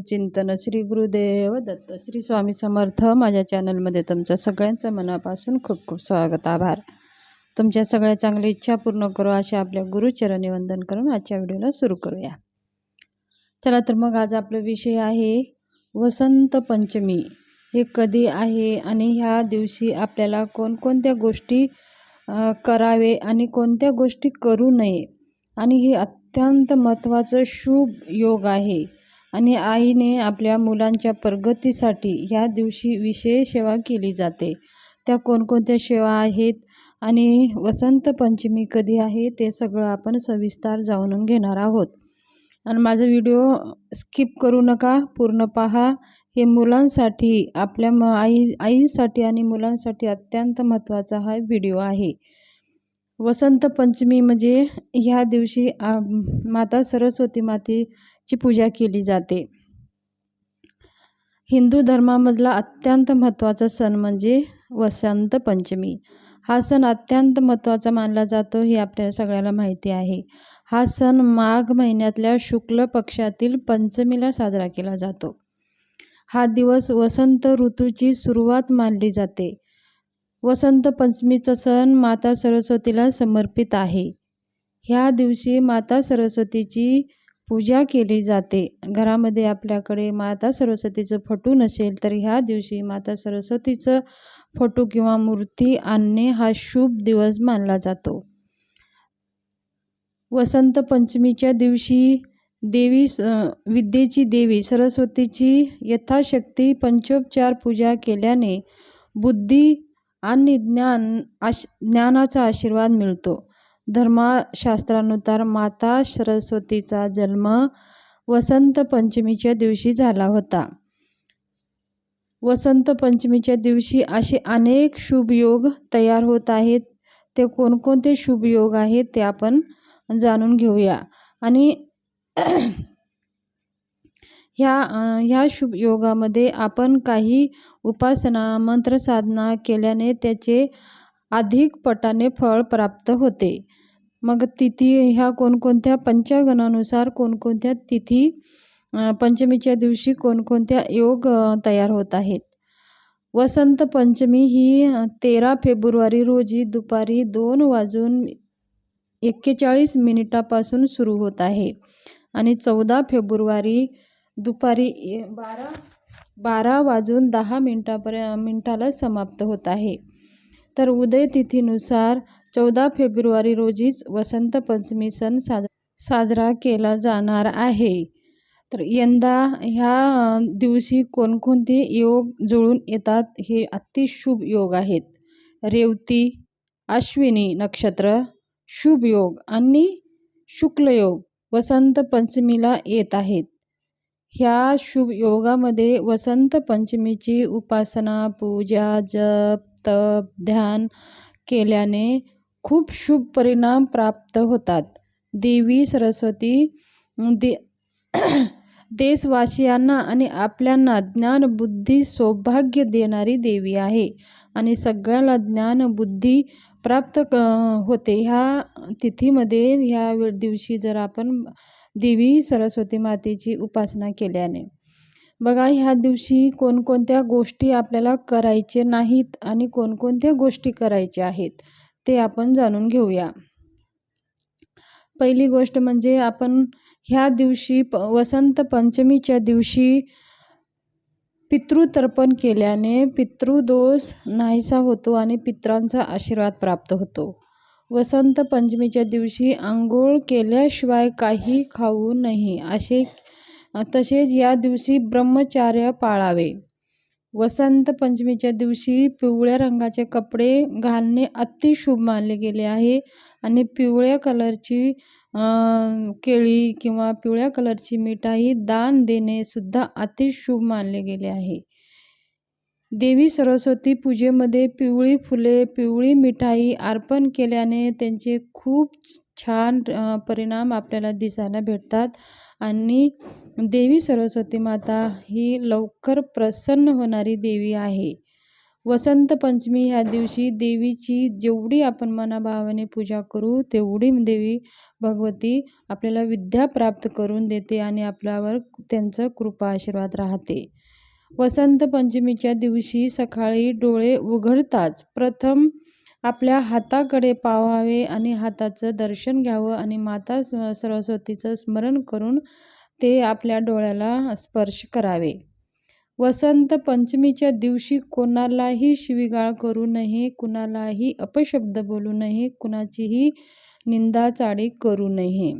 चिंतन श्री गुरुदेव दत्त श्री स्वामी समर्थ माझ्या चॅनलमध्ये तुमचं सगळ्यांचं मनापासून खूप खूप स्वागत आभार. तुमच्या सगळ्या चांगल्या इच्छा पूर्ण करू अशा आपल्या गुरुचरणी वंदन करून आजच्या व्हिडिओला सुरू करूया. चला तर मग आज आपला विषय आहे वसंत पंचमी. हे कधी आहे आणि ह्या दिवशी आपल्याला कोणकोणत्या गोष्टी करावे आणि कोणत्या गोष्टी करू नये. आणि हे अत्यंत महत्त्वाचं शुभ योग आहे. आणि आईने आपल्या मुलांच्या प्रगतीसाठी ह्या दिवशी विशेष सेवा केली जाते. त्या कोणकोणत्या सेवा आहेत आणि वसंत पंचमी कधी आहे ते सगळं आपण सविस्तर जाणून घेणार आहोत. आणि माझा व्हिडिओ स्किप करू नका पूर्ण पहा. हे मुलांसाठी आपल्या म आई आईसाठी आणि मुलांसाठी अत्यंत महत्त्वाचा हा व्हिडिओ आहे. वसंत पंचमी म्हणजे ह्या दिवशी आ, माता सरस्वती माती ची पूजा केली जाते. हिंदू धर्मामधला अत्यंत महत्त्वाचा सण म्हणजे वसंत पंचमी. हा सण अत्यंत महत्त्वाचा मानला जातो हे आपल्या सगळ्याला माहिती आहे. हा सण माघ महिन्यातल्या शुक्ल पक्षातील पंचमीला साजरा केला जातो. हा दिवस वसंत ऋतूची सुरुवात मानली जाते. वसंत पंचमीचा सण माता सरस्वतीला समर्पित आहे. ह्या दिवशी माता सरस्वतीची पूजा केली जाते. घरामध्ये आपल्याकडे माता सरस्वतीचं फोटो नसेल तर ह्या दिवशी माता सरस्वतीचं फोटो किंवा मूर्ती आणणे हा शुभ दिवस मानला जातो. वसंत पंचमीच्या दिवशी देवी स विद्येची देवी सरस्वतीची यथाशक्ती पंचोपचार पूजा केल्याने बुद्धी आणि ज्ञान आश ज्ञानाचा आशीर्वाद मिळतो. धर्मशास्त्रानुसार माता सरस्वतीचा जन्म वसंत पंचमीच्या दिवशी झाला होता. वसंत पंचमीच्या दिवशी असे अनेक शुभ योग तयार होत आहेत. ते कोणकोणते शुभ योग आहेत ते आपण जाणून घेऊया. आणि ह्या ह्या शुभ योगामध्ये आपण काही उपासना मंत्रसाधना केल्याने त्याचे अधिक पटाने फळ प्राप्त होते. मग तिथी ह्या कोणकोणत्या पंचागणानुसार कोणकोणत्या तिथी पंचमीच्या दिवशी कोणकोणत्या योग तयार होत आहेत? वसंत पंचमी ही तेरा फेब्रुवारी रोजी दुपारी दोन वाजून एक्केचाळीस मिनिटापासून सुरू होत आहे आणि चौदा फेब्रुवारी दुपारी बारा बारा वाजून दहा मिनटापर्यंत मिनटाला समाप्त होत आहे. तर उदय तिथीनुसार चौदा फेब्रुवारी रोजीच वसंत पंचमी सण साज साजरा केला जाणार आहे. तर यंदा ह्या दिवशी कोणकोणते योग जुळून येतात हे अतिशुभ योग आहेत. रेवती अश्विनी नक्षत्र शुभ योग आणि शुक्लयोग वसंत पंचमीला येत आहेत. ह्या शुभ योगामध्ये वसंत पंचमीची उपासना पूजा जप तप ध्यान केल्याने खूप शुभ परिणाम प्राप्त होतात. देवी सरस्वती दे देशवासियांना आणि आपल्यांना ज्ञान बुद्धी सौभाग्य देणारी देवी आहे आणि सगळ्याला ज्ञान बुद्धी प्राप्त क होते. ह्या तिथीमध्ये ह्या दिवशी जर आपण देवी सरस्वती मातेची उपासना केल्याने बघा ह्या दिवशी कोणकोणत्या गोष्टी आपल्याला करायचे नाहीत आणि कोणकोणत्या गोष्टी करायच्या आहेत ते आपण जाणून घेऊया. पहिली गोष्ट म्हणजे आपण ह्या दिवशी प वसंत पंचमीच्या दिवशी पितृतर्पण केल्याने पितृदोष नाहीसा होतो आणि पित्रांचा आशीर्वाद प्राप्त होतो. वसंत पंचमीच्या दिवशी आंघोळ केल्याशिवाय काही खाऊ नये असे तसेच या दिवशी ब्रह्मचार्य पाळावे. वसंत पंचमीच्या दिवशी पिवळ्या रंगाचे कपडे घालणे अतिशुभ मानले गेले आहे आणि पिवळ्या कलरची केळी किंवा पिवळ्या कलरची मिठाई दान देणे सुद्धा अतिशुभ मानले गेले आहे. देवी सरस्वती पूजेमध्ये पिवळी फुले पिवळी मिठाई अर्पण केल्याने त्यांचे खूप छान परिणाम आपल्याला दिसायला भेटतात. आणि देवी सरस्वती माता ही लवकर प्रसन्न होणारी देवी आहे. वसंत पंचमी ह्या दिवशी देवीची जेवढी आपण मनाभावाने पूजा करू तेवढी देवी भगवती आपल्याला विद्या प्राप्त करून देते आणि आपल्यावर त्यांचं कृपा आशीर्वाद राहते. वसंत पंचमीच्या दिवशी सकाळी डोळे उघडताच प्रथम आपल्या हाताकडे पाहावे आणि हाताचं दर्शन घ्यावं आणि माता सरस्वतीचं स्मरण करून ते आपल्या डोळ्याला स्पर्श करावे. वसंत पंचमीच्या दिवशी कोणालाही शिवीगाळ करू नये कुणालाही अपशब्द बोलू नये कुणाचीही निंदा चाळी करू नये.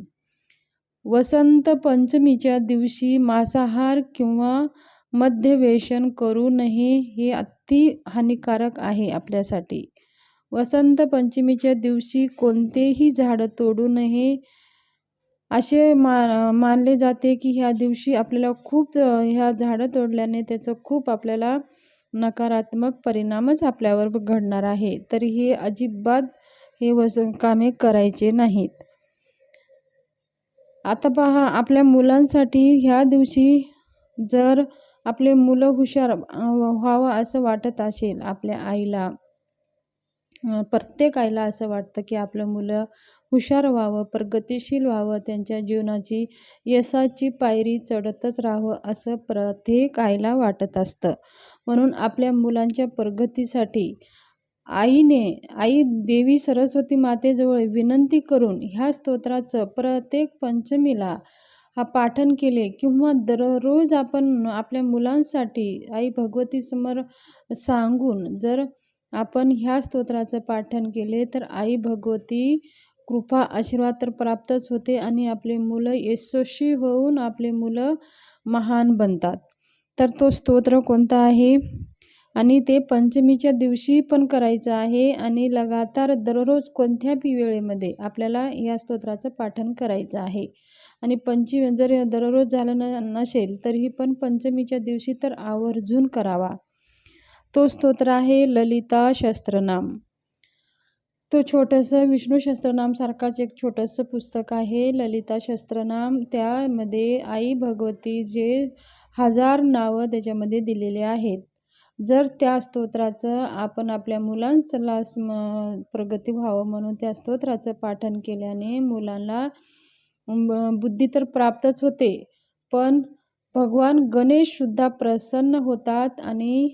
वसंत पंचमीच्या दिवशी मांसाहार किंवा मध्यवेशन करू नये हे अति हानिकारक आहे आपल्यासाठी. वसंत पंचमीच्या दिवशी कोणतेही झाड तोडू नये. असे मा मानले जाते की ह्या दिवशी आपल्याला खूप ह्या झाडं तोडल्याने त्याचं खूप आपल्याला नकारात्मक परिणामच आपल्यावर घडणार आहे. तरी हे अजिबात हे वस कामे करायचे नाहीत. आता पहा आपल्या मुलांसाठी ह्या दिवशी जर आपले मुलं हुशार व्हावं असं वाटत असेल आपल्या आईला प्रत्येक आईला असं वाटतं की आपलं मुलं हुशार व्हावं प्रगतिशील व्हावं त्यांच्या जीवनाची यशाची पायरी चढतच राहावं असं प्रत्येक आईला वाटत असतं. म्हणून आपल्या मुलांच्या प्रगतीसाठी आईने आई देवी सरस्वती मातेजवळ विनंती करून ह्या स्तोत्राचं प्रत्येक पंचमीला हा पाठन केले किंवा दररोज आपण आपल्या मुलांसाठी आई भगवतीसमोर सांगून जर आपण ह्या स्तोत्राचं पाठन केले तर आई भगवती कृपा आशीर्वाद तर प्राप्तच होते आणि आपले मुलं यशस्वी होऊन आपले मुलं महान बनतात. तर तो स्तोत्र कोणता आहे? आणि ते पंचमीच्या दिवशी पण करायचं आहे आणि लगातार दररोज कोणत्याही वेळेमध्ये आपल्याला या स्तोत्राचं पाठन करायचं आहे. आणि पंचमी जर दररोज झालं न नसेल तरीही पण पंचमीच्या दिवशी तर आवर्जून करावा. तो स्तोत्र आहे ललिता शस्त्रनाम. तो छोटंसं विष्णू शस्त्रनामसारखाच एक छोटंसं पुस्तक आहे ललिता शस्त्रनाम. त्यामध्ये आई भगवती जे हजार नावं त्याच्यामध्ये दिलेले आहेत. जर त्या स्तोत्राचं आपण आपल्या मुलांना स्म प्रगती व्हावं म्हणून त्या स्तोत्राचं पाठन केल्याने मुलांना बुद्धी तर प्राप्तच होते. पण भगवान गणेशसुद्धा प्रसन्न होतात आणि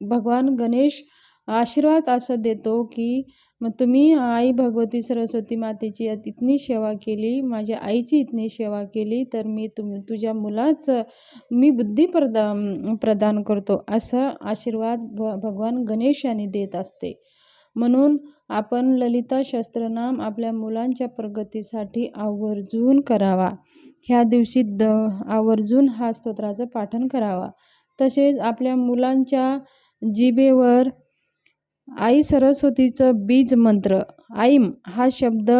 भगवान गणेश आशीर्वाद असं देतो की मग तुम्ही आई भगवती सरस्वती मातेची इतनी सेवा केली माझ्या आईची इतनी सेवा केली तर मी तुम तुझ्या मुलाचं मी बुद्धी प्रदा प्रदान करतो असं आशीर्वाद भ भगवान गणेशाने देत असते. म्हणून आपण ललिता शस्त्रनाम आपल्या मुलांच्या प्रगतीसाठी आवर्जून करावा. ह्या दिवशी द आवर्जून हा स्तोत्राचं पाठन करावा. तसेच आपल्या मुलांच्या जिभेवर आई सरस्वतीचं बीज मंत्र आईम हा शब्द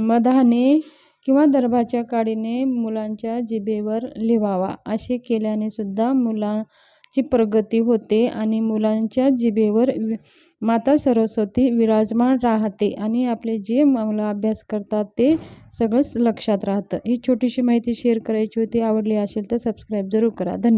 मधाने किंवा दर्भाच्या काडीने मुलांच्या जिभेवर लिहावा असे केल्याने सुद्धा मुला ची प्रगती होते आणि मुलांच्या जिभेवर माता सरस्वती विराजमान राहते आणि आपले जे मुलं अभ्यास करतात ते सगळंच लक्षात राहतं. ही छोटीशी माहिती शेअर करायची होती. आवडली असेल तर सबस्क्राईब जरूर करा. धन्यवाद.